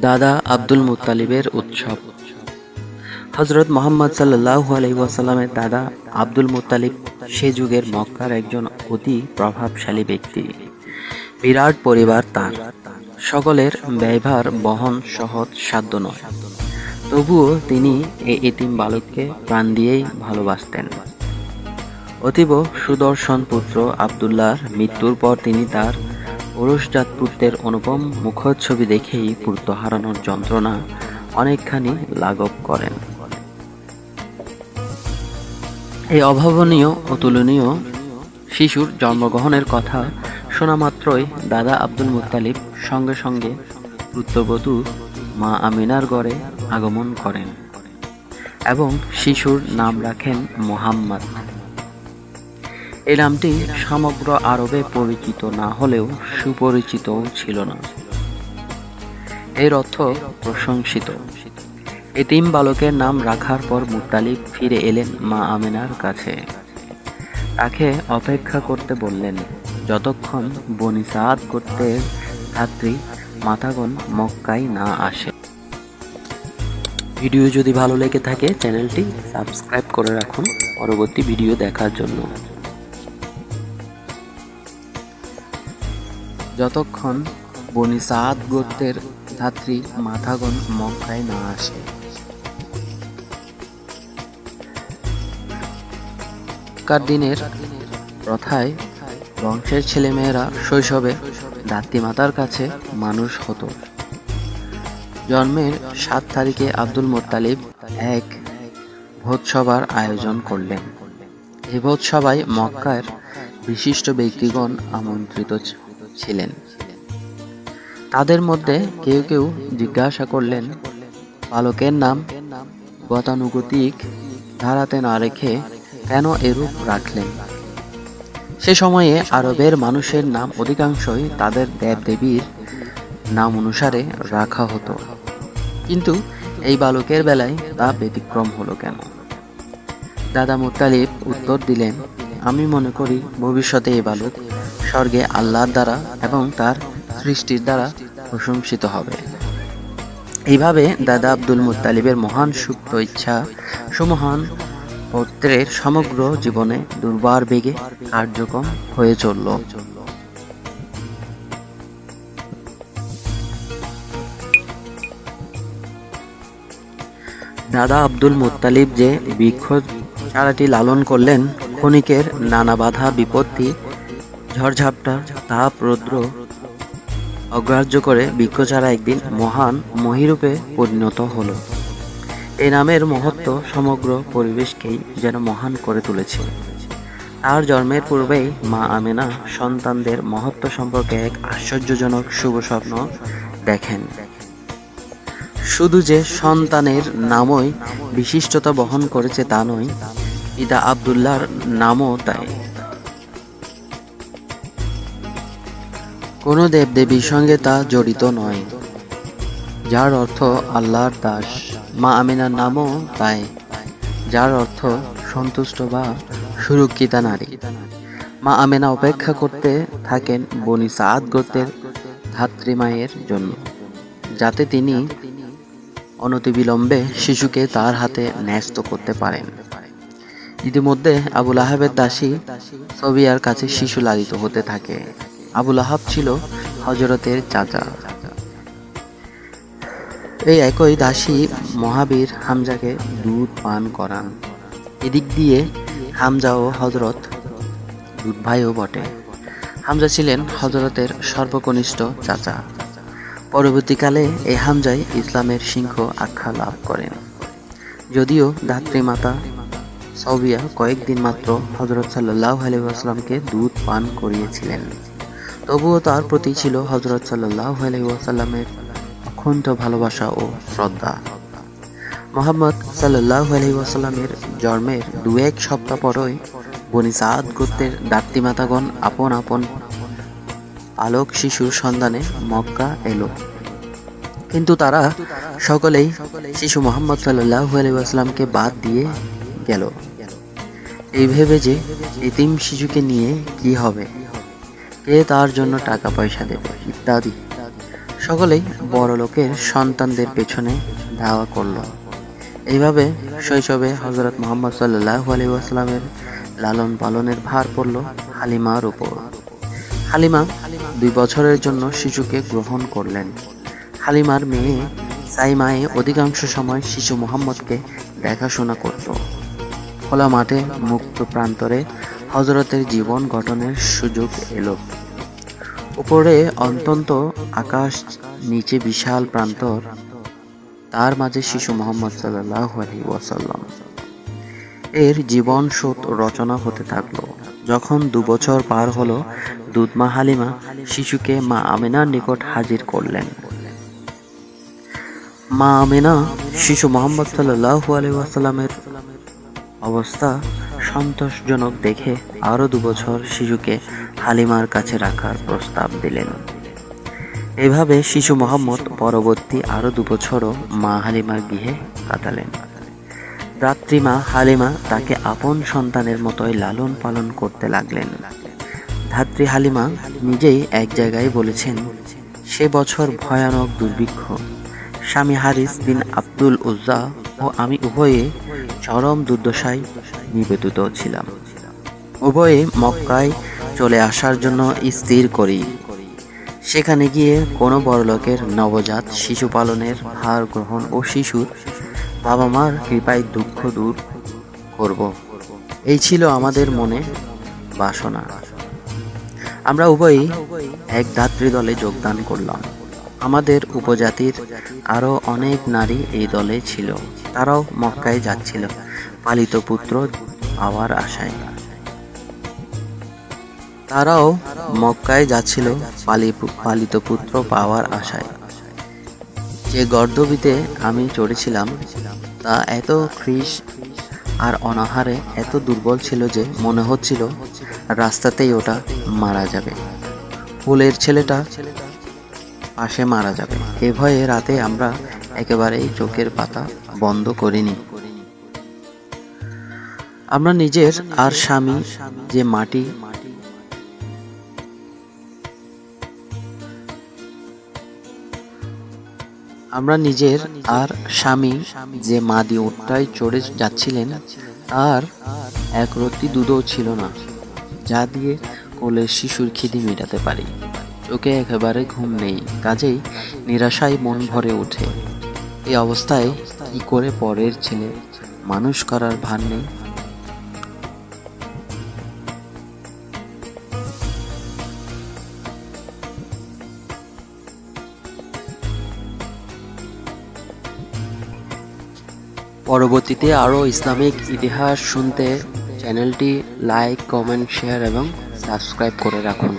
দাদা আব্দুল মুতালিবের উৎসব। হজরত মোহাম্মদ সাল্লাহ আলহিহাসাল্লামের দাদা আব্দুল মুত্তালিব সে যুগের মক্কার একজন অতি প্রভাবশালী ব্যক্তি। বিরাট পরিবার তার। সকলের ব্যয়ভার বহন সহজ, সাধ্য নয়। তবুও তিনি এই এতিম বালককে প্রাণ দিয়েই ভালোবাসতেন। অতীব সুদর্শন পুত্র আবদুল্লাহর মৃত্যুর পর তিনি তার পুরুষজাত পুত্রের অনুপম মুখচ্ছবি দেখেই পুত্র হারানোর যন্ত্রণা অনেকখানি লাঘব করেন। এই অভাবনীয় অতুলনীয় শিশুর জন্মগ্রহণের কথা শোনা মাত্রই দাদা আব্দুল মুত্তালিব সঙ্গে সঙ্গে পুত্রবধূ মা আমিনার গড়ে আগমন করেন এবং শিশুর নাম রাখেন মোহাম্মদ। এই নামটি সমগ্র আরবে পরিচিত না হলেও সুপরিচিতও ছিল না। এর অর্থ প্রশংসিত। এতিম বালকের নাম রাখার পর মুতালিব ফিরে এলেন মা আমেনার কাছে। তাকে অপেক্ষা করতে বললেন, যতক্ষণ বনি সাদ করতে ছাত্রী মাথাগণ মক্কায় না আসে। ভিডিও যদি ভালো লেগে থাকে, চ্যানেলটি সাবস্ক্রাইব করে রাখুন। পরবর্তী ভিডিও দেখার জন্য। যতক্ষণ বনি সাদ গোত্রের ধাত্রী মাথাগণ মক্কায় না আসে। কার দিনের প্রথায় বংশের ছেলেমেয়েরা শৈশবে মাতার কাছে মানুষ হতো। জন্মের সাত তারিখে আব্দুল মোত্তালিব এক ভোজসভার আয়োজন করলেন। এই ভোজসভায় মক্কার বিশিষ্ট ব্যক্তিগণ আমন্ত্রিত ছিলেন। তাদের মধ্যে কেউ কেউ জিজ্ঞাসা করলেন বালকের নাম গতানুগতিক, ধারাতে না রেখে কেন এরূপ রাখলেন? সে সময়ে আরবের মানুষের নাম অধিকাংশই তাদের দেবদেবীর নাম অনুসারে রাখা হতো। কিন্তু এই বালকের বেলায় তা ব্যতিক্রম হলো কেন? দাদা মুতালিব উত্তর দিলেন আমি মনে করি ভবিষ্যতে এই বালক স্বর্গে আল্লাহর দ্বারা এবং তার সৃষ্টির দ্বারা প্রশংসিত হবে। এইভাবে দাদা আব্দুল মুতালিবের মহান সুপ্ত ইচ্ছা সুমহান পত্রের সমগ্র জীবনে দুর্বার বেগে কার্যক্রম হয়ে চলল। দাদা আব্দুল মুত্তালিব যে বৃক্ষ চারাটি লালন করলেন ক্ষণিকের নানা বাধা, বিপত্তি, ঝড়ঝাপটা, তাপ, রৌদ্র অগ্রাহ্য করে বৃক্ষচারা একদিন মহান মহিরূপে পরিণত হলো। এ নামের মহত্ব সমগ্র পরিবেশকেই যেন মহান করে তুলেছে। তার জন্মের পূর্বেই মা আমেনা সন্তানদের মহত্ব সম্পর্কে এক আশ্চর্যজনক শুভ স্বপ্ন দেখেন। শুধু যে সন্তানের নামই বিশিষ্টতা বহন করেছে তা নয়, পিতা আবদুল্লাহর নামও তাই। কোনো দেবদেবীর সঙ্গে তা জড়িত নয়। যার অর্থ আল্লাহর দাস। মা আমিনার নামও তাই। যার অর্থ সন্তুষ্ট বা সুরক্ষিতা নারী। মা আমেনা অপেক্ষা করতে থাকেন বনি সাদ গোত্রের ধাত্রীমায়ের জন্য, যাতে তিনি অনতিবিলম্বে শিশুকে তার হাতে ন্যস্ত করতে পারেন। ইতিমধ্যে আবুল আহাবের দাসী সবিয়ার কাছে শিশু লালিত হতে থাকে। আবুল আহাব ছিল হজরতের চাচা। এই একই দাসী মহাবীর হামজাকে দুধ পান করান। এদিক দিয়ে হামজা ও হজরত দুধ ভাইও বটে। হামজা ছিলেন হজরতের সর্বকনিষ্ঠ চাচা। পরবর্তীকালে এই হামজাই ইসলামের সিংহ আখ্যা লাভ করেন। যদিও ধাত্রীমাতা সবিয়া কয়েকদিন মাত্র হজরত সাল্লাহ আলহামকে দুধ পান করিয়েছিলেন। তবুও তার প্রতি ছিল হজরত সাল্লাহ আলহিউসাল্লামের অখণ্ড ভালোবাসা ও শ্রদ্ধা। মোহাম্মদ সাল্লাহ আলহিউসাল্লামের জন্মের দু এক সপ্তাহ পরই বনি সাদ গোত্রের দাত্তিমাতাগণ আপন আপন আলোক শিশুর সন্ধানে মক্কা এলো। কিন্তু তারা সকলেই শিশু মোহাম্মদ সাল্লাহ আলহিউসাল্লামকে বাদ দিয়ে গেল। এই ভেবে যে এতিম শিশুকে নিয়ে কি হবে? কে তার জন্য টাকা পয়সা দেবে? ইত্যাদি। সকলেই বড় লোকের সন্তানদের পেছনে ধাওয়া করল। এইভাবে শৈশবে হজরত মোহাম্মদ সাল্লাহ আলী লালন পালনের ভার পড়ল হালিমার উপর। হালিমা দুই বছরের জন্য শিশুকে গ্রহণ করলেন। হালিমার মেয়ে সাইমায়ে অধিকাংশ সময় শিশু মোহাম্মদকে দেখাশোনা করত। খোলা মাঠে মুক্ত প্রান্তরে হজরতের জীবন গঠনের সুযোগ এলো। উপরে অন্তন্ত আকাশ, নিচে বিশাল প্রান্তর। তার মাঝে শিশু মোহাম্মদ সাল্লাহ আলী ওয়াসাল্লাম। এর জীবন স্রোত রচনা হতে থাকল। যখন দু বছর পার হলো, দুধমা হালিমা শিশুকে মা আমেনার নিকট হাজির করলেন। মা আমেনা শিশু মোহাম্মদ সাল্লাহ আলী ওয়াসাল্লামের অবস্থা সন্তোষজনক দেখে আরও দুবছর শিশুকে হালিমার কাছে রাখার প্রস্তাব দিলেন। এভাবে শিশু মোহাম্মদ পরবর্তী আরও দুবছরও মা হালিমার গৃহে কাটালেন। রাত্রিমা হালিমা তাকে আপন সন্তানের মতোই লালন পালন করতে লাগলেন। ধাত্রী হালিমা নিজেই এক জায়গায় বলেছেন, সে বছর ভয়ানক দুর্ভিক্ষ। স্বামী হারিস বিন আব্দুল উজ্জা ও আমি উভয়ে চরম দুর্দশায় নিবেদিত ছিলাম। উভয়ে মক্কায় চলে আসার জন্য স্থির করি। সেখানে গিয়ে কোনো বড়লোকের নবজাত শিশু পালনের ভার গ্রহণ ও শিশুর বাবা মার কৃপায় দুঃখ দূর করব। এই ছিল আমাদের মনে বাসনা। আমরা উভয়ই এক দাত্রী দলে যোগদান করলাম। আমাদের উপজাতির আরও অনেক নারী এই দলে ছিল। তারাও মক্কায় যাচ্ছিল। পালিত পুত্র পাওয়ার আশায়। তারাও মক্কায় যাচ্ছিল পালি পালিত পুত্র পাওয়ার আশায়। যে গর্দবিতে আমি চড়েছিলাম, তা এত খ্রিস আর অনাহারে এত দুর্বল ছিল যে মনে হচ্ছিল রাস্তাতেই ওটা মারা যাবে। ফুলের ছেলেটা পাশে মারা যাবে। এ ভয়ে রাতে আমরা একেবারেই চোখের পাতা বন্ধ করিনি। আমরা নিজের আর স্বামী যে মাটি আমরা নিজের আর স্বামী যে মাদি উটটায় চড়ে যাচ্ছিলেন, আর এক রত্তি দুধও ছিল না, যা দিয়ে কোলের শিশুর খিদি মেটাতে পারি। চোখে একেবারে ঘুম নেই, কাজেই নিরাশায় মন ভরে ওঠে। এই অবস্থায় কি করে পরের ছেলে মানুষ করার ভার নেই? পরবর্তীতে আরও ইসলামিক ইতিহাস শুনতে চ্যানেলটি লাইক, কমেন্ট, শেয়ার এবং সাবস্ক্রাইব করে রাখুন।